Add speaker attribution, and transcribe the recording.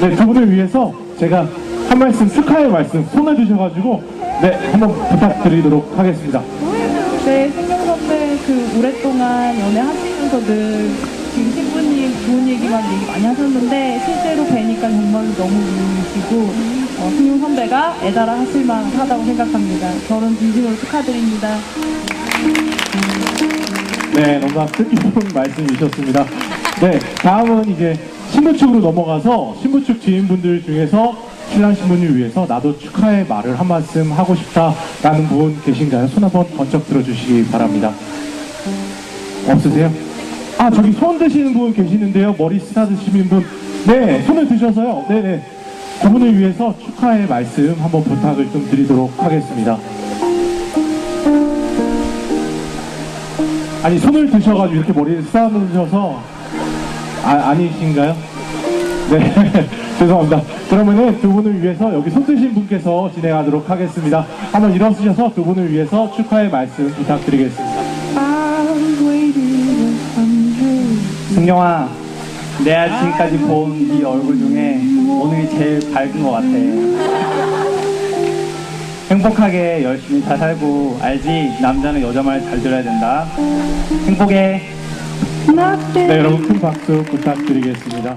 Speaker 1: 네, 두 분을 위해서 제가 한 말씀 축하의 말씀 손을 드셔가지고 네, 한번 부탁드리도록 하겠습니다.
Speaker 2: 네, 생명 선배 그 오랫동안 연애하시면서 늘 지금 신부님 좋은 얘기만 얘기 많이 하셨는데 실제로 뵈니까 정말 너무 미인이시고 어, 승용 선배가 애달아 하실 만 하다고 생각합니다. 결혼 진심으로 축하드립니다.
Speaker 1: 네, 너무나 뜻깊은 말씀이셨습니다. 네, 다음은 이제 신부 측으로 넘어가서 신부 측 지인분들 중에서 신랑 신부님 위해서 나도 축하의 말을 한 말씀 하고 싶다라는 분 계신가요? 손 한번 번쩍 들어주시기 바랍니다. 없으세요? 아, 저기 손 드시는 분 계시는데요. 머리 쓰다드시는 분. 네, 손을 드셔서요. 네네. 그분을 위해서 축하의 말씀 한번 부탁을 좀 드리도록 하겠습니다. 아니 손을 드셔가지고 이렇게 머리를 쓰다드셔서 아, 아니신가요? 네 죄송합니다 그러면은 두 분을 위해서 여기 손 드신 분께서 진행하도록 하겠습니다 한번 일어서셔서 두 분을 위해서 축하의 말씀 부탁드리겠습니다
Speaker 3: 승영아, 내가 지금까지 본 네 얼굴 중에 오늘이 제일 밝은 것 같아. 행복하게 열심히 잘 살고 알지? 남자는 여자 말 잘 들어야 된다. 행복해.
Speaker 1: 네 여러분 큰 박수 부탁드리겠습니다